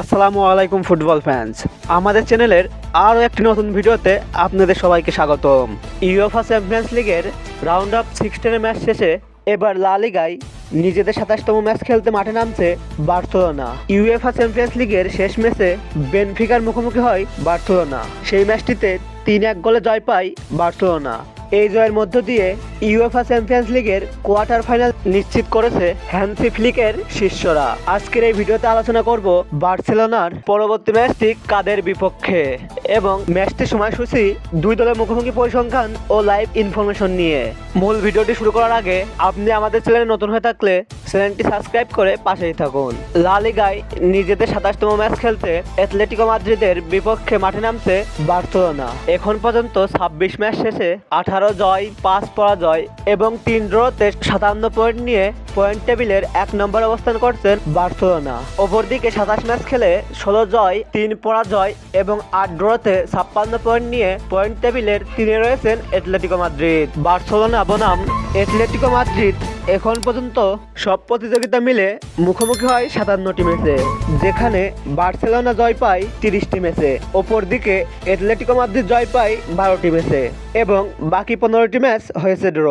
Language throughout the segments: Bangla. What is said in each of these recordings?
আসসালামু আলাইকুম ফুটবল ফ্যান্স আমাদের চ্যানেলের আরও একটি নতুন ভিডিওতে আপনাদের সবাইকে স্বাগতম। ইউএফা চ্যাম্পিয়ন্স লিগের রাউন্ড অফ সিক্সটিনের ম্যাচ শেষে এবার লা লিগায় নিজেদের সাতাশতম ম্যাচ খেলতে মাঠে নামছে বার্সেলোনা। ইউএফা চ্যাম্পিয়ন্স লিগের শেষ ম্যাচে বেনফিকার মুখোমুখি হয় বার্সেলোনা। সেই ম্যাচটিতে তিন এক গোলে জয় পায় বার্সেলোনা। এই জয়ের মধ্য দিয়ে ইউএফা চ্যাম্পিয়ন্স লিগের কোয়ার্টার ফাইনাল নিশ্চিত করেছে হ্যান্সি ফ্লিকের শিষ্যরা। আজকের এই ভিডিওতে আলোচনা করব বার্সেলোনার পরবর্তী ম্যাচটি কাদের বিপক্ষে? এবং ম্যাচটির সময়সূচি দুই দলের মুখোমুখি পরিসংখ্যান ও লাইভ ইনফরমেশন নিয়ে। মূল ভিডিওটি শুরু করার আগে, আপনি আমাদের চ্যানেলে নতুন হয়ে থাকলে চ্যানেলটি সাবস্ক্রাইব করে পাশেই থাকুন। লা লিগায় নিজেদের সাতাশতম ম্যাচ খেলতে অ্যাথলেটিকো মাদ্রিদের বিপক্ষে মাঠে নামছে বার্সেলোনা। এখন পর্যন্ত ছাব্বিশ ম্যাচ শেষে আঠারো জয়, পাঁচ পরাজয় এবং তিন ড্রতে সাতান্ন পয়েন্ট নিয়ে পয়েন্ট টেবিলের এক নম্বর অবস্থান করছেন বার্সেলোনা। অপরদিকে সাতাশ ম্যাচ খেলে ষোলো জয়, তিন পরাজয় এবং আট ড্রতে ছাপ্পান্ন পয়েন্ট নিয়ে পয়েন্ট টেবিলের তিনে রয়েছেন অ্যাথলেটিকো মাদ্রিদ। বার্সেলোনা বনাম অ্যাথলেটিকো মাদ্রিদ এখন পর্যন্ত সব প্রতিযোগিতা মিলে মুখোমুখি হয় সাতান্নটি ম্যাচে, যেখানে বার্সেলোনা জয় পায় তিরিশটি ম্যাচে, অপরদিকে অ্যাথলেটিকো মাদ্রিদ জয় পায় বারোটি ম্যাচে এবং বাকি পনেরোটি ম্যাচ হয়েছে ড্র।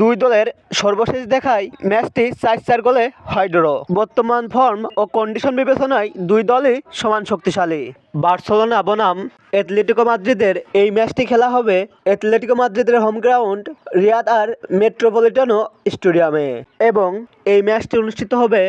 দুই দলের সর্বশেষ দেখায় ম্যাচটি চার চার গোলে হয় ড্র। বর্তমান ফর্ম ও কন্ডিশন বিবেচনায় দুই দলই সমান শক্তিশালী। বার্সেলোনা, বনাম অ্যাথলেটিকো মাদ্রিদের এই ম্যাচটি খেলা হবে অ্যাথলেটিকো মাদ্রিদের home ground Riyadh Air Metropolitano স্টেডিয়ামে। এবং এই ম্যাচটি অনুষ্ঠিত হবে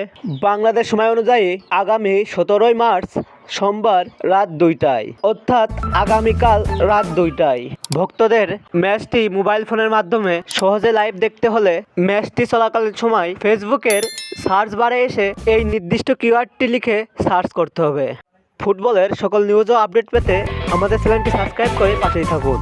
বাংলাদেশ সময় অনুযায়ী আগামী সতেরোই মার্চ সোমবার রাত দুইটায়। অর্থাৎ আগামীকাল রাত দুইটায়। ভক্তদের ম্যাচটি মোবাইল ফোনের মাধ্যমে সহজে লাইভ দেখতে হলে ম্যাচটি চলাকালীন সময় ফেসবুকের সার্চ বারে এসে এই নির্দিষ্ট কিওয়ার্ডটি লিখে সার্চ করতে হবে। ফুটবলের সকল নিউজ ও আপডেট পেতে আমাদের চ্যানেলটি সাবস্ক্রাইব করে পাশেই থাকুন।